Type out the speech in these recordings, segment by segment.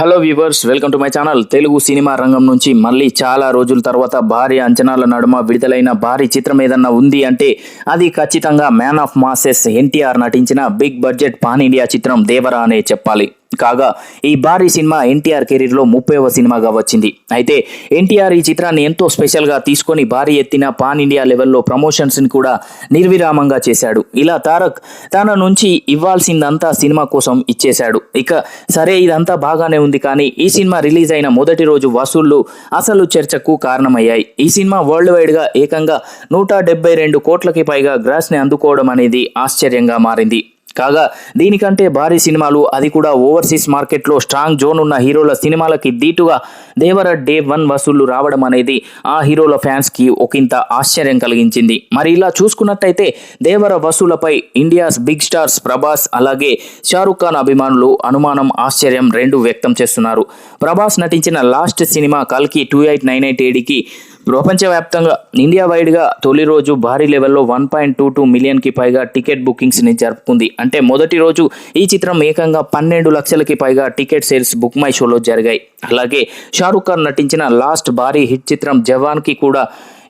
Hello viewers welcome to my channel. Telugu cinema రంగం నుంచి మళ్ళీ చాలా రోజుల తర్వాత భారీ అంచనాల నడుమ విడుదలైన భారీ చిత్రం ఏదన్నా ఉంది అంటే అది ఖచ్చితంగా మ్యాన్ ఆఫ్ మాసెస్ ఎన్టీఆర్ నటించిన బిగ్ బడ్జెట్ పాన్ ఇండియా చిత్రం దేవరా అనే చెప్పాలి. కాగా ఈ భారీ సినిమా ఎన్టీఆర్ కెరీర్లో ముప్పైవ సినిమాగా వచ్చింది. అయితే ఎన్టీఆర్ ఈ చిత్రాన్ని ఎంతో స్పెషల్గా తీసుకొని భారీ ఎత్తిన పాన్ ఇండియా లెవెల్లో ప్రమోషన్స్ని కూడా నిర్విరామంగా చేశాడు. ఇలా తారక్ తన నుంచి ఇవ్వాల్సిందంతా సినిమా కోసం ఇచ్చేశాడు. ఇక సరే ఇదంతా బాగానే ఉంది కానీ ఈ సినిమా రిలీజ్ అయిన మొదటి రోజు వసూళ్ళు అసలు చర్చకు కారణమయ్యాయి. ఈ సినిమా వరల్డ్ వైడ్గా ఏకంగా నూట డెబ్బై రెండు కోట్లకి పైగా గ్రాస్ని అందుకోవడం అనేది ఆశ్చర్యంగా మారింది. కాగా దీనికంటే భారీ సినిమాలు అది కూడా ఓవర్సీస్ మార్కెట్లో స్ట్రాంగ్ జోన్ ఉన్న హీరోల సినిమాలకి దీటుగా దేవర డే వన్ వసూళ్ళు రావడం అనేది ఆ హీరోల ఫ్యాన్స్కి ఒకంత ఆశ్చర్యం కలిగించింది. మరి ఇలా చూసుకున్నట్టయితే దేవర వసూలపై ఇండియాస్ బిగ్ స్టార్స్ ప్రభాస్ అలాగే షారుఖ్ ఖాన్ అభిమానులు అనుమానం ఆశ్చర్యం రెండు వ్యక్తం చేస్తున్నారు. ప్రభాస్ నటించిన లాస్ట్ సినిమా కల్కి టూ ఎయిట్ నైన్ ఎయిట్ ఏడికి ప్రపంచవ్యాప్తంగా ఇండియా వైడ్గా తొలి రోజు భారీ లెవెల్లో వన్ పాయింట్ టూ టూ మిలియన్కి పైగా టికెట్ బుకింగ్స్ని జరుపుకుంది. అంటే మొదటి రోజు ఈ చిత్రం ఏకంగా పన్నెండు లక్షలకి పైగా టికెట్ సేల్స్ బుక్ మై షోలో జరిగాయి. అలాగే షారుఖ్ ఖాన్ నటించిన లాస్ట్ భారీ హిట్ చిత్రం జవాన్కి కూడా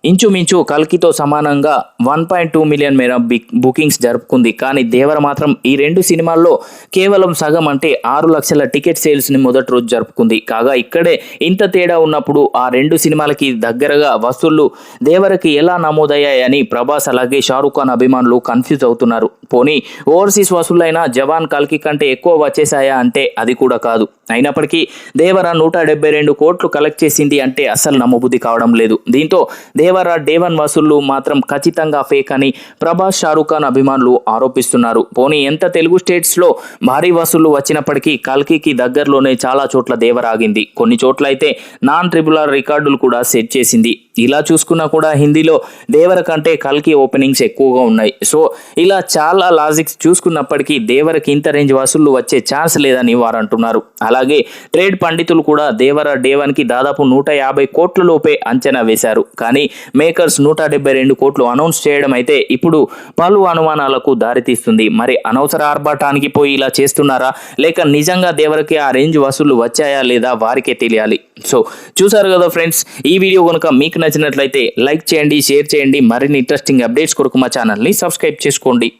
ఇంచుమించు కల్కితో సమానంగా వన్ పాయింట్ టూ మిలియన్ మేర బుకింగ్స్ జరుపుకుంది. కానీ దేవర మాత్రం ఈ రెండు సినిమాల్లో కేవలం సగం అంటే ఆరు లక్షల టికెట్ సేల్స్ని మొదటి రోజు జరుపుకుంది. కాగా ఇక్కడే ఇంత తేడా ఉన్నప్పుడు ఆ రెండు సినిమాలకి దగ్గరగా వసూళ్ళు దేవరకి ఎలా నమోదయ్యాయని ప్రభాస్ అలాగే షారూఖ్ ఖాన్ అభిమానులు కన్ఫ్యూజ్ అవుతున్నారు. పోనీ ఓవర్సీస్ వసూలైన జవాన్ కల్కి కంటే ఎక్కువ వచ్చేసాయా అంటే అది కూడా కాదు. అయినప్పటికీ దేవర నూట డెబ్బై రెండు కోట్లు కలెక్ట్ చేసింది అంటే అస్సలు నమ్మబుద్ధి కావడం లేదు. దీంతో దేవర డేవన్ వసూళ్ళు మాత్రం ఖచ్చితంగా ఫేక్ అని ప్రభాస్ షారూఖ్ ఖాన్ అభిమానులు ఆరోపిస్తున్నారు. పోనీ ఎంత తెలుగు స్టేట్స్లో భారీ వసూళ్ళు వచ్చినప్పటికీ కల్కికి దగ్గరలోనే చాలా చోట్ల దేవర ఆగింది. కొన్ని చోట్ల అయితే నాన్ ట్రిబులర్ రికార్డులు కూడా సెట్ చేసింది. ఇలా చూసుకున్నా కూడా హిందీలో దేవర కంటే కల్కి ఓపెనింగ్స్ ఎక్కువగా ఉన్నాయి. సో ఇలా చాలా లాజిక్స్ చూసుకున్నప్పటికీ దేవరకి ఇంత రేంజ్ వసూళ్ళు వచ్చే ఛాన్స్ లేదని వారు అంటున్నారు. అలాగే ట్రేడ్ పండితులు కూడా దేవర డేవన్కి దాదాపు నూట యాభై కోట్ల లోపే అంచనా వేశారు. కానీ మేకర్స్ నూట డెబ్బై రెండు కోట్లు అనౌన్స్ చేయడం అయితే ఇప్పుడు పలు అనుమానాలకు దారితీస్తుంది. మరి అనవసర ఆర్భాటానికి పోయి ఇలా చేస్తున్నారా? లేక నిజంగా దేవరకి ఆ రేంజ్ వసూళ్ళు వచ్చాయా లేదా వారికే తెలియాలి. సో చూసారు కదా ఫ్రెండ్స్ ఈ వీడియో కనుక మీకు నచ్చినట్లయితే లైక్ చేయండి షేర్ చేయండి. మరిన్ని ఇంట్రెస్టింగ్ అప్డేట్స్ కొరకు మా ఛానల్ని సబ్స్క్రైబ్ చేసుకోండి.